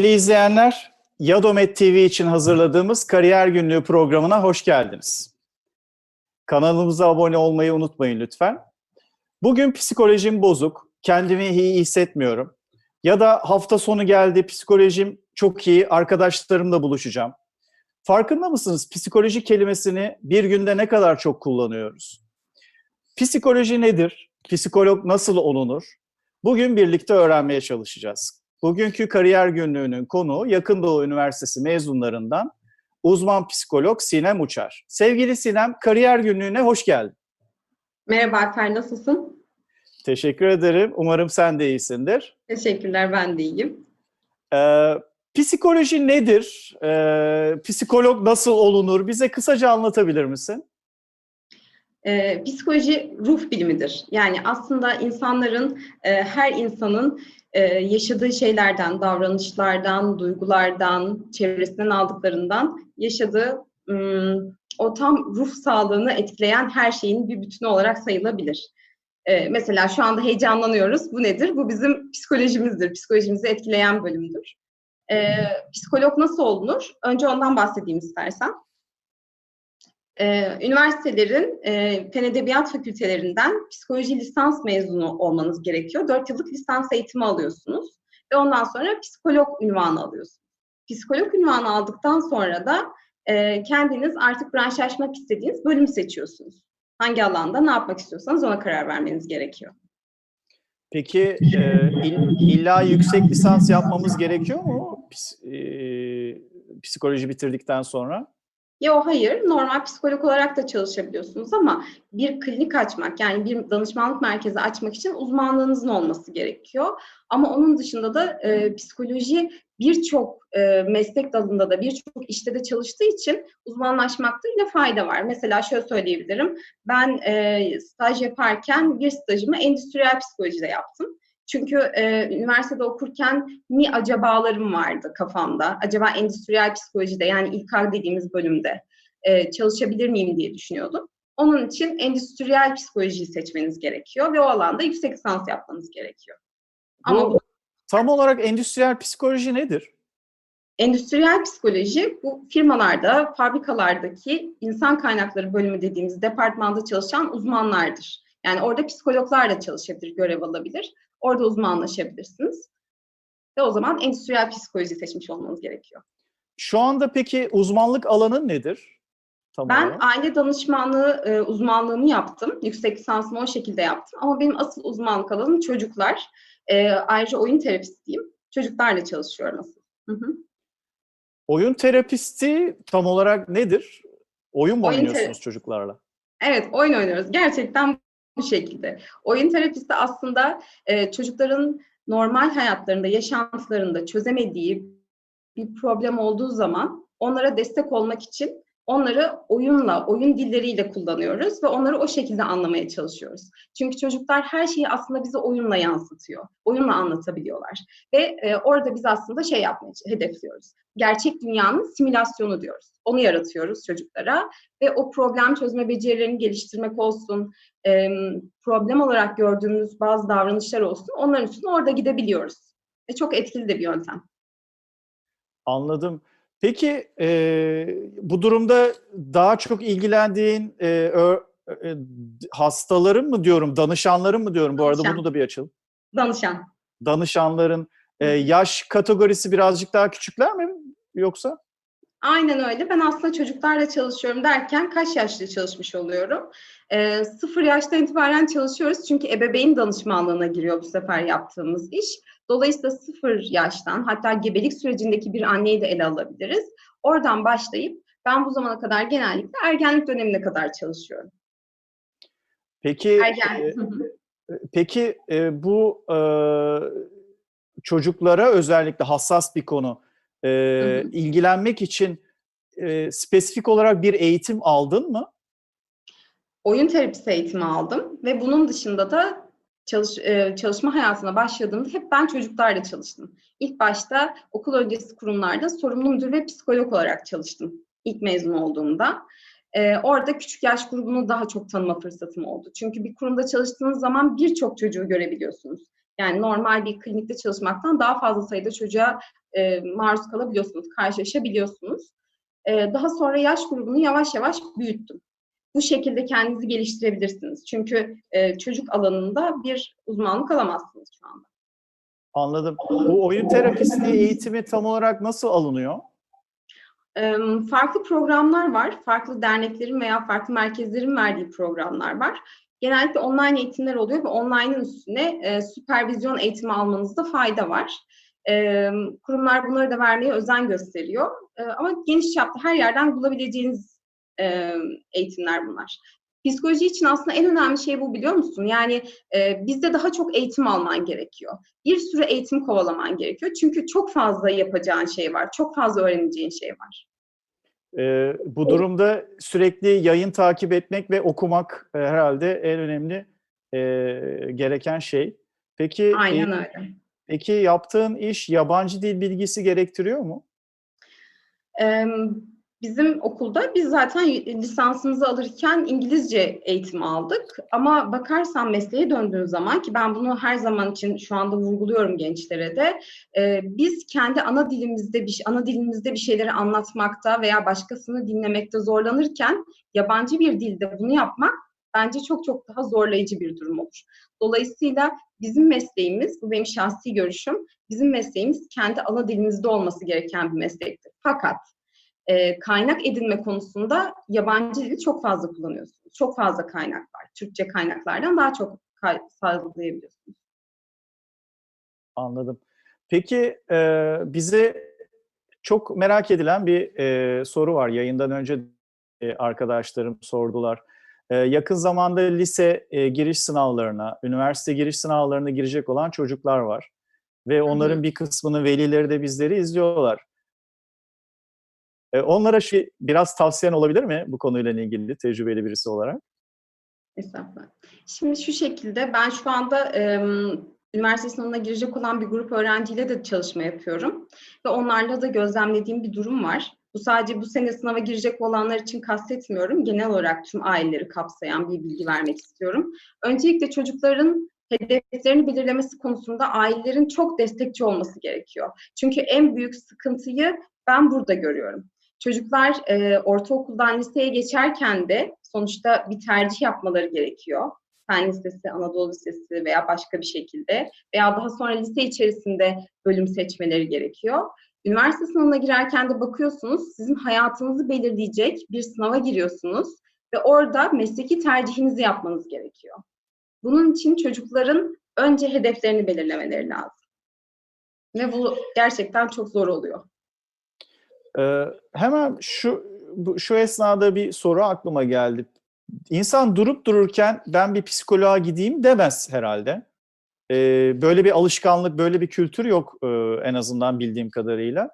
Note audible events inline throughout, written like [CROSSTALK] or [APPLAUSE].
Sevgili izleyenler, Yadomet TV için hazırladığımız Kariyer Günlüğü programına hoş geldiniz. Kanalımıza abone olmayı unutmayın lütfen. Bugün psikolojim bozuk, kendimi iyi hissetmiyorum. Ya da hafta sonu geldi, psikolojim çok iyi, arkadaşlarımla buluşacağım. Farkında mısınız psikoloji kelimesini bir günde ne kadar çok kullanıyoruz? Psikoloji nedir? Psikolog nasıl olunur? Bugün birlikte öğrenmeye çalışacağız. Bugünkü kariyer günlüğünün konuğu Yakın Doğu Üniversitesi mezunlarından uzman psikolog Sinem Uçar. Sevgili Sinem, kariyer günlüğüne hoş geldin. Merhaba Alper, nasılsın? Teşekkür ederim. Umarım sen de iyisindir. Teşekkürler, ben de iyiyim. Ee, psikoloji nedir? Ee, psikolog nasıl olunur? Bize kısaca anlatabilir misin? Ee, psikoloji ruh bilimidir. Yani aslında insanların, e, her insanın e, yaşadığı şeylerden, davranışlardan, duygulardan, çevresinden aldıklarından yaşadığı ım, o tam ruh sağlığını etkileyen her şeyin bir bütünü olarak sayılabilir. Ee, mesela şu anda heyecanlanıyoruz. Bu nedir? Bu bizim psikolojimizdir. Psikolojimizi etkileyen bölümdür. Ee, psikolog nasıl olunur? Önce ondan bahsedeyim istersen. Ee, üniversitelerin e, Fen Edebiyat Fakültelerinden psikoloji lisans mezunu olmanız gerekiyor. Dört yıllık lisans eğitimi alıyorsunuz ve ondan sonra psikolog ünvanı alıyorsunuz. Psikolog ünvanı aldıktan sonra da e, kendiniz artık branşlaşmak istediğiniz bölümü seçiyorsunuz. Hangi alanda ne yapmak istiyorsanız ona karar vermeniz gerekiyor. Peki e, illa yüksek lisans yapmamız gerekiyor mu Ps- e, psikoloji bitirdikten sonra? Yo hayır, normal psikolog olarak da çalışabiliyorsunuz ama bir klinik açmak yani bir danışmanlık merkezi açmak için uzmanlığınızın olması gerekiyor. Ama onun dışında da e, psikoloji birçok e, meslek dalında da birçok işte de çalıştığı için uzmanlaşmakta yine fayda var. Mesela şöyle söyleyebilirim, ben e, staj yaparken bir stajımı endüstriyel psikolojide yaptım. Çünkü e, üniversitede okurken mi acabalarım vardı kafamda. Acaba endüstriyel psikolojide yani İlkay dediğimiz bölümde e, çalışabilir miyim diye düşünüyordum. Onun için endüstriyel psikolojiyi seçmeniz gerekiyor ve o alanda yüksek lisans yapmanız gerekiyor. Ama Bu, tam olarak endüstriyel psikoloji nedir? endüstriyel psikoloji bu firmalarda, fabrikalardaki insan kaynakları bölümü dediğimiz departmanda çalışan uzmanlardır. Yani orada psikologlar da çalışabilir, görev alabilir. Orada uzmanlaşabilirsiniz. Ve o zaman endüstriyel psikoloji seçmiş olmanız gerekiyor. Şu anda peki uzmanlık alanın nedir? Tam Ben aile danışmanlığı e, uzmanlığımı yaptım. Yüksek lisansımı o şekilde yaptım. Ama benim asıl uzmanlık alanım çocuklar. E, ayrıca oyun terapistiyim. Çocuklarla çalışıyorum asıl. Hı hı. Oyun terapisti tam olarak nedir? Oyun mu Oyun oynuyorsunuz çocuklarla? Evet, oyun oynuyoruz. Gerçekten bu şekilde. Oyun terapisti aslında e, çocukların normal hayatlarında, yaşantılarında çözemediği bir problem olduğu zaman onlara destek olmak için onları oyunla, oyun dilleriyle kullanıyoruz ve onları o şekilde anlamaya çalışıyoruz. Çünkü çocuklar her şeyi aslında bize oyunla yansıtıyor. Oyunla anlatabiliyorlar. Ve e, orada biz aslında şey yapmayı hedefliyoruz. Gerçek dünyanın simülasyonu diyoruz. Onu yaratıyoruz çocuklara ve o problem çözme becerilerini geliştirmek olsun, e, problem olarak gördüğümüz bazı davranışlar olsun, onların üstüne orada gidebiliyoruz. Ve çok etkili de bir yöntem. Anladım. Peki e, bu durumda daha çok ilgilendiğin e, ö- e, hastaların mı diyorum, danışanların mı diyorum? Bu arada Danışan. bunu da bir açalım. Danışan. Danışanların e, yaş kategorisi birazcık daha küçükler mi yoksa? Aynen öyle. Ben aslında çocuklarla çalışıyorum derken kaç yaşta çalışmış oluyorum? Ee, sıfır yaştan itibaren çalışıyoruz çünkü ebeveyn danışmanlığına giriyor bu sefer yaptığımız iş. Dolayısıyla sıfır yaştan hatta gebelik sürecindeki bir anneyi de ele alabiliriz. Oradan başlayıp ben bu zamana kadar genellikle ergenlik dönemine kadar çalışıyorum. Peki Ergen. e, hı. peki e, bu e, çocuklara özellikle hassas bir konu e, hı. ilgilenmek için e, spesifik olarak bir eğitim aldın mı? oyun terapisi eğitimi aldım ve bunun dışında da çalış, e, çalışma hayatına başladığımda hep ben çocuklarla çalıştım. İlk başta okul öncesi kurumlarda sorumlu müdür ve psikolog olarak çalıştım ilk mezun olduğumda. E, orada küçük yaş grubunu daha çok tanıma fırsatım oldu. Çünkü bir kurumda çalıştığınız zaman birçok çocuğu görebiliyorsunuz. Yani normal bir klinikte çalışmaktan daha fazla sayıda çocuğa e, maruz kalabiliyorsunuz, karşılaşabiliyorsunuz. E, daha sonra yaş grubunu yavaş yavaş büyüttüm. Bu şekilde kendinizi geliştirebilirsiniz. Çünkü e, çocuk alanında bir uzmanlık alamazsınız şu anda. Anladım. Bu oyun terapistliği eğitimi tam olarak nasıl alınıyor? Farklı programlar var. Farklı derneklerin veya farklı merkezlerin verdiği programlar var. Genellikle online eğitimler oluyor ve online'ın üstüne e, süpervizyon eğitimi almanızda fayda var. E, kurumlar bunları da vermeye özen gösteriyor. E, ama geniş çapta her yerden bulabileceğiniz e, eğitimler bunlar. Psikoloji için aslında en önemli şey bu biliyor musun? Yani e, bizde daha çok eğitim alman gerekiyor. Bir sürü eğitim kovalaman gerekiyor. Çünkü çok fazla yapacağın şey var. Çok fazla öğreneceğin şey var. Ee, bu durumda sürekli yayın takip etmek ve okumak e, herhalde en önemli e, gereken şey. Peki, Aynen e, öyle. Peki yaptığın iş yabancı dil bilgisi gerektiriyor mu? Bizim okulda biz zaten lisansımızı alırken İngilizce eğitimi aldık. Ama bakarsan mesleğe döndüğün zaman ki ben bunu her zaman için şu anda vurguluyorum gençlere de biz kendi ana dilimizde bir ana dilimizde bir şeyleri anlatmakta veya başkasını dinlemekte zorlanırken yabancı bir dilde bunu yapmak bence çok çok daha zorlayıcı bir durum olur. Dolayısıyla bizim mesleğimiz, bu benim şahsi görüşüm, bizim mesleğimiz kendi ana dilimizde olması gereken bir meslektir. Fakat e, kaynak edinme konusunda yabancı dili çok fazla kullanıyorsunuz. Çok fazla kaynak var. Türkçe kaynaklardan daha çok kay- sağlayabiliyorsunuz. Anladım. Peki e, bize çok merak edilen bir e, soru var. Yayından önce e, arkadaşlarım sordular. E, yakın zamanda lise e, giriş sınavlarına, üniversite giriş sınavlarına girecek olan çocuklar var. Ve onların bir kısmının velileri de bizleri izliyorlar. E, onlara şey, biraz tavsiyen olabilir mi bu konuyla ilgili tecrübeli birisi olarak? Estağfurullah. Şimdi şu şekilde ben şu anda e, üniversite sınavına girecek olan bir grup öğrenciyle de çalışma yapıyorum. Ve onlarla da gözlemlediğim bir durum var. Bu sadece bu sene sınava girecek olanlar için kastetmiyorum. Genel olarak tüm aileleri kapsayan bir bilgi vermek istiyorum. Öncelikle çocukların hedeflerini belirlemesi konusunda ailelerin çok destekçi olması gerekiyor. Çünkü en büyük sıkıntıyı ben burada görüyorum. Çocuklar e, ortaokuldan liseye geçerken de sonuçta bir tercih yapmaları gerekiyor. Fen Lisesi, Anadolu Lisesi veya başka bir şekilde veya daha sonra lise içerisinde bölüm seçmeleri gerekiyor. Üniversite sınavına girerken de bakıyorsunuz sizin hayatınızı belirleyecek bir sınava giriyorsunuz ve orada mesleki tercihinizi yapmanız gerekiyor. Bunun için çocukların önce hedeflerini belirlemeleri lazım. Ve bu gerçekten çok zor oluyor. Ee, hemen şu şu esnada bir soru aklıma geldi. İnsan durup dururken ben bir psikoloğa gideyim demez herhalde. Ee, böyle bir alışkanlık, böyle bir kültür yok e, en azından bildiğim kadarıyla.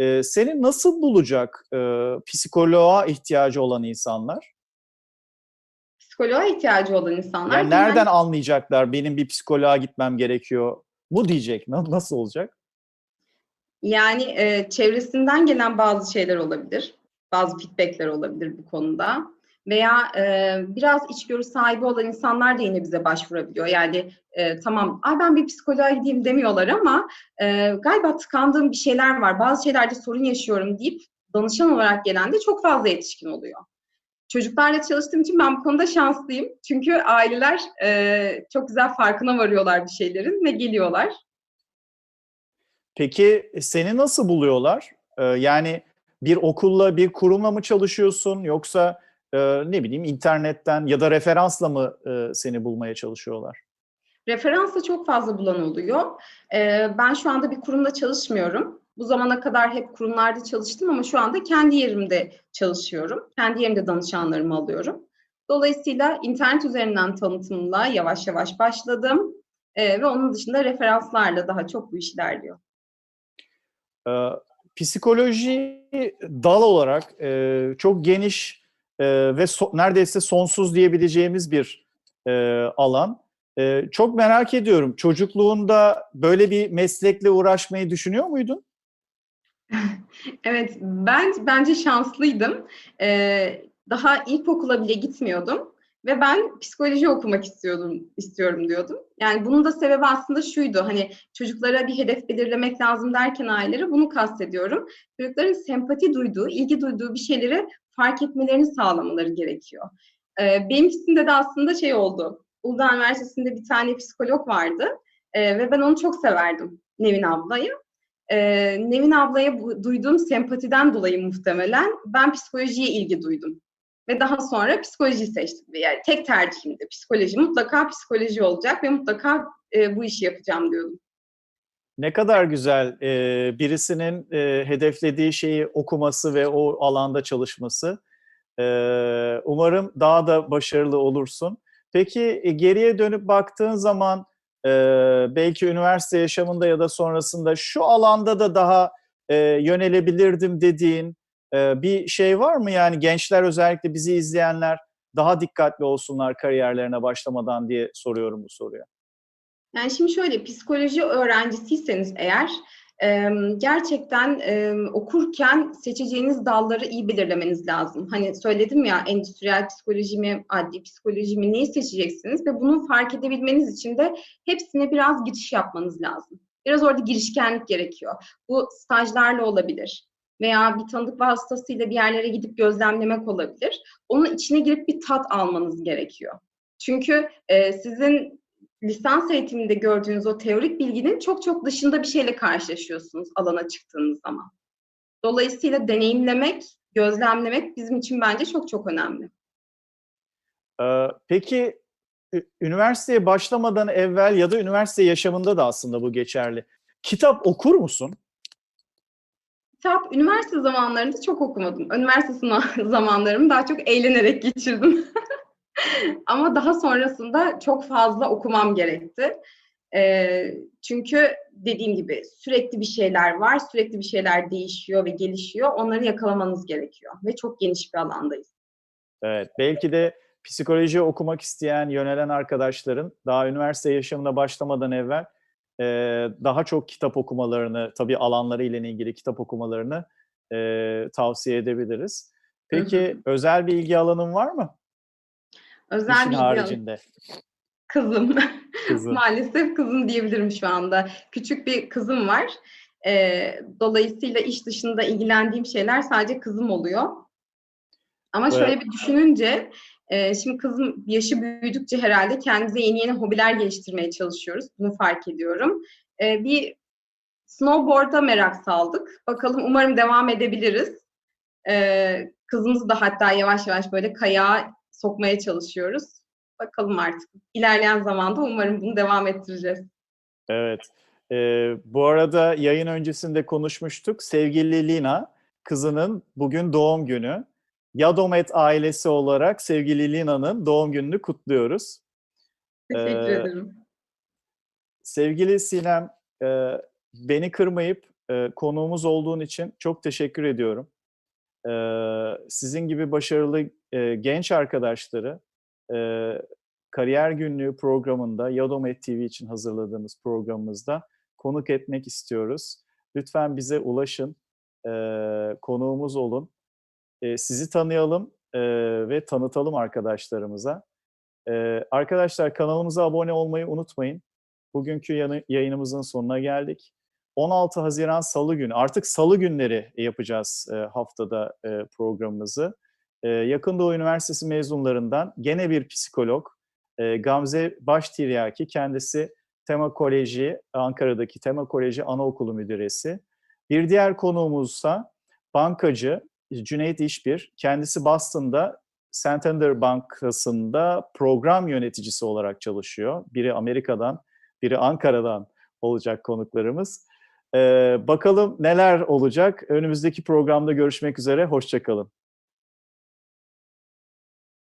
Ee, seni nasıl bulacak e, psikoloğa ihtiyacı olan insanlar? Psikoloğa ihtiyacı olan insanlar Yani nereden anlayacaklar benim bir psikoloğa gitmem gerekiyor mu diyecek? Na- Nasıl olacak? Yani e, çevresinden gelen bazı şeyler olabilir. Bazı feedbackler olabilir bu konuda. Veya e, biraz içgörü sahibi olan insanlar da yine bize başvurabiliyor. Yani e, tamam Ay ben bir psikoloğa gideyim demiyorlar ama e, galiba tıkandığım bir şeyler var. Bazı şeylerde sorun yaşıyorum deyip danışan olarak gelen de çok fazla yetişkin oluyor. Çocuklarla çalıştığım için ben bu konuda şanslıyım. Çünkü aileler e, çok güzel farkına varıyorlar bir şeylerin ve geliyorlar. Peki e, seni nasıl buluyorlar? Ee, yani bir okulla, bir kurumla mı çalışıyorsun yoksa e, ne bileyim internetten ya da referansla mı e, seni bulmaya çalışıyorlar? Referansla çok fazla bulan oluyor. Ee, ben şu anda bir kurumda çalışmıyorum. Bu zamana kadar hep kurumlarda çalıştım ama şu anda kendi yerimde çalışıyorum. Kendi yerimde danışanlarımı alıyorum. Dolayısıyla internet üzerinden tanıtımla yavaş yavaş başladım. Ee, ve onun dışında referanslarla daha çok bu iş ilerliyor. Ee, psikoloji dal olarak e, çok geniş e, ve so- neredeyse sonsuz diyebileceğimiz bir e, alan. E, çok merak ediyorum. Çocukluğunda böyle bir meslekle uğraşmayı düşünüyor muydun? [LAUGHS] Evet, ben bence şanslıydım. Ee, daha ilkokula bile gitmiyordum ve ben psikoloji okumak istiyordum, istiyorum diyordum. Yani bunun da sebebi aslında şuydu. Hani çocuklara bir hedef belirlemek lazım derken ailelere bunu kastediyorum. Çocukların sempati duyduğu, ilgi duyduğu bir şeyleri fark etmelerini sağlamaları gerekiyor. Ee, benimkisinde de aslında şey oldu. Uludağ Üniversitesi'nde bir tane psikolog vardı ee, ve ben onu çok severdim, Nevin ablayı. Ee, Nevin ablaya bu, duyduğum sempatiden dolayı muhtemelen ben psikolojiye ilgi duydum. Ve daha sonra psikolojiyi seçtim. Yani tek tercihimdi psikoloji. Mutlaka psikoloji olacak ve mutlaka e, bu işi yapacağım diyordum. Ne kadar güzel e, birisinin e, hedeflediği şeyi okuması ve o alanda çalışması. E, umarım daha da başarılı olursun. Peki e, geriye dönüp baktığın zaman e, belki üniversite yaşamında ya da sonrasında şu alanda da daha e, yönelebilirdim dediğin bir şey var mı? Yani gençler özellikle bizi izleyenler daha dikkatli olsunlar kariyerlerine başlamadan diye soruyorum bu soruyu. Yani şimdi şöyle psikoloji öğrencisiyseniz eğer gerçekten okurken seçeceğiniz dalları iyi belirlemeniz lazım. Hani söyledim ya endüstriyel psikoloji mi, adli psikoloji mi neyi seçeceksiniz ve bunu fark edebilmeniz için de hepsine biraz giriş yapmanız lazım. Biraz orada girişkenlik gerekiyor. Bu stajlarla olabilir veya bir tanıdık vasıtasıyla bir yerlere gidip gözlemlemek olabilir. Onun içine girip bir tat almanız gerekiyor. Çünkü e, sizin lisans eğitiminde gördüğünüz o teorik bilginin çok çok dışında bir şeyle karşılaşıyorsunuz alana çıktığınız zaman. Dolayısıyla deneyimlemek, gözlemlemek bizim için bence çok çok önemli. Ee, peki üniversiteye başlamadan evvel ya da üniversite yaşamında da aslında bu geçerli. Kitap okur musun? Kitap üniversite zamanlarında çok okumadım. Üniversite [LAUGHS] zamanlarımı daha çok eğlenerek geçirdim. [LAUGHS] Ama daha sonrasında çok fazla okumam gerekti. E, çünkü dediğim gibi sürekli bir şeyler var, sürekli bir şeyler değişiyor ve gelişiyor. Onları yakalamanız gerekiyor ve çok geniş bir alandayız. Evet, belki de psikoloji okumak isteyen, yönelen arkadaşların daha üniversite yaşamına başlamadan evvel e, daha çok kitap okumalarını, tabii alanları ile ilgili kitap okumalarını e, tavsiye edebiliriz. Peki hı hı. özel bir ilgi alanın var mı? Özel İşin bir haricinde. Kızım. Kızım. [LAUGHS] Maalesef kızım diyebilirim şu anda. Küçük bir kızım var. Ee, dolayısıyla iş dışında ilgilendiğim şeyler sadece kızım oluyor. Ama şöyle Evet. bir düşününce, e, şimdi kızım yaşı büyüdükçe herhalde kendimize yeni yeni hobiler geliştirmeye çalışıyoruz. Bunu fark ediyorum. Ee, bir snowboard'a merak saldık. Bakalım umarım devam edebiliriz. Ee, kızımızı da hatta yavaş yavaş böyle kayağa sokmaya çalışıyoruz. Bakalım artık. İlerleyen zamanda umarım bunu devam ettireceğiz. Evet. Ee, bu arada yayın öncesinde konuşmuştuk. Sevgili Lina, kızının bugün doğum günü. Yadomet ailesi olarak sevgili Lina'nın doğum gününü kutluyoruz. Teşekkür Ee, ederim. Sevgili Sinem, e, beni kırmayıp e, konuğumuz olduğun için çok teşekkür ediyorum. E, sizin gibi başarılı e, genç arkadaşları e, Kariyer Günlüğü programında Yadomet TV için hazırladığımız programımızda konuk etmek istiyoruz. Lütfen bize ulaşın, e, konuğumuz olun. E, sizi tanıyalım e, ve tanıtalım arkadaşlarımıza. E, arkadaşlar kanalımıza abone olmayı unutmayın. Bugünkü yayınımızın sonuna geldik. 16 Haziran Salı günü, artık Salı günleri yapacağız e, haftada e, programımızı. E, Yakın Üniversitesi mezunlarından gene bir psikolog, e, Gamze Baştiryaki, kendisi Tema Koleji, Ankara'daki Tema Koleji Anaokulu Müdüresi. Bir diğer konuğumuzsa bankacı Cüneyt İşbir, kendisi Boston'da Santander Bankası'nda program yöneticisi olarak çalışıyor. Biri Amerika'dan, biri Ankara'dan olacak konuklarımız. Ee, bakalım neler olacak. Önümüzdeki programda görüşmek üzere. Hoşçakalın.